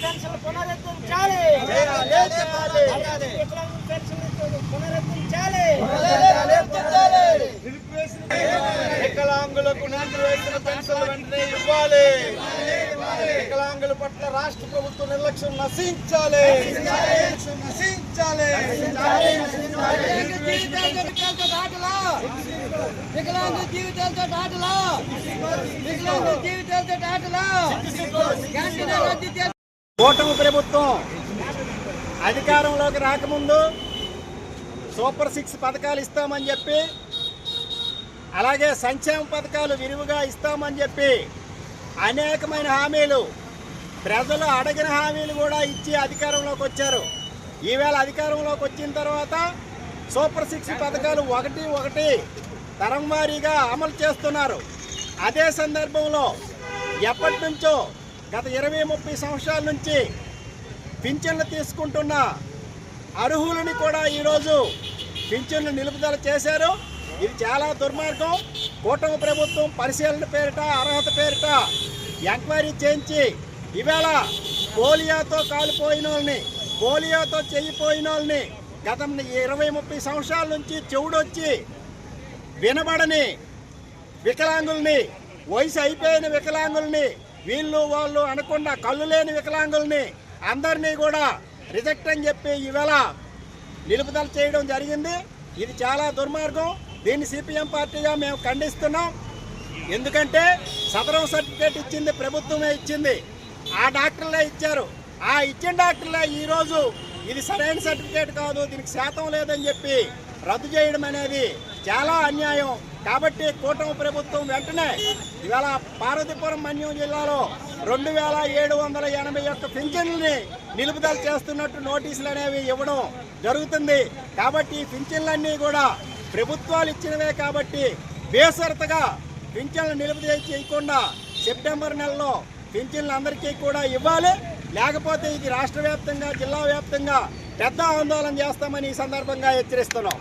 పెన్షన్లు పునరుద్ధరించాలి. వికలాంగుల వికలాంగులకు నాంది వేసిన పెన్షన్ వెంటనే ఇవ్వాలి. వికలాంగుల పట్ల రాష్ట్ర ప్రభుత్వం నిర్లక్ష్యం నశించాలి. నశించాలి. వికలాంగుల జీవితాలతో దాటలా. వికలాంగుల జీవితాలతో దాటలా. వెంటనే రద్దు చేయాలి. కూటమి ప్రభుత్వం అధికారంలోకి రాకముందు సూపర్ సిక్స్ పథకాలు ఇస్తామని చెప్పి అలాగే సంక్షేమ పథకాలు విరివిగా ఇస్తామని చెప్పి అనేకమైన హామీలు ప్రజలు అడిగిన హామీలు కూడా ఇచ్చి అధికారంలోకి వచ్చారు. ఈవేళ అధికారంలోకి వచ్చిన తర్వాత సూపర్ సిక్స్ పథకాలు ఒకటి ఒకటి తరం వారీగా అమలు చేస్తున్నారు. అదే సందర్భంలో ఎప్పటి నుంచో గత ఇరవై ముప్పై సంవత్సరాల నుంచి పింఛన్లు తీసుకుంటున్న అర్హులని కూడా ఈరోజు పింఛన్లు నిలుపుదల చేశారు. ఇది చాలా దుర్మార్గం. కూటమి ప్రభుత్వం పరిశీలన పేరిట అర్హత పేరిట ఎంక్వైరీ చేయించి ఇవాళ పోలియోతో కాలిపోయిన వాళ్ళని పోలియోతో చెయ్యిపోయిన వాళ్ళని గత ఇరవై ముప్పై సంవత్సరాల నుంచి చెవుడొచ్చి వినబడని వికలాంగుల్ని వయసు అయిపోయిన వికలాంగుల్ని వీళ్ళు వాళ్ళు అనకుండా కళ్ళు లేని వికలాంగుల్ని అందరినీ కూడా రిజెక్ట్ అని చెప్పి ఈవేళ నిలుపుదల చేయడం జరిగింది. ఇది చాలా దుర్మార్గం. దీన్ని సిపిఎం పార్టీగా మేము ఖండిస్తున్నాం. ఎందుకంటే సదరం సర్టిఫికేట్ ఇచ్చింది ప్రభుత్వమే ఇచ్చింది. ఆ డాక్టర్లే ఇచ్చారు. ఆ ఇచ్చిన డాక్టర్లే ఈరోజు ఇది సరైన సర్టిఫికేట్ కాదు దీనికి శాతం లేదని చెప్పి రద్దు చేయడం అనేది చాలా అన్యాయం. కాబట్టి కూటమి ప్రభుత్వం వెంటనే ఇవాళ పార్వతీపురం మన్యం జిల్లాలో రెండు వేల ఏడు వందల ఎనభై ఒక్క పింఛన్లని నిలుపుదల చేస్తున్నట్టు నోటీసులు అనేవి ఇవ్వడం జరుగుతుంది. కాబట్టి ఈ పింఛన్లన్నీ కూడా ప్రభుత్వాలు ఇచ్చినవే కాబట్టి బేసరతగా పింఛన్లు నిలుపుదల చేయకుండా సెప్టెంబర్ నెలలో పింఛన్లు అందరికీ కూడా ఇవ్వాలి. లేకపోతే ఇది రాష్ట్ర వ్యాప్తంగా జిల్లా వ్యాప్తంగా పెద్ద ఆందోళన చేస్తామని ఈ సందర్భంగా హెచ్చరిస్తున్నాం.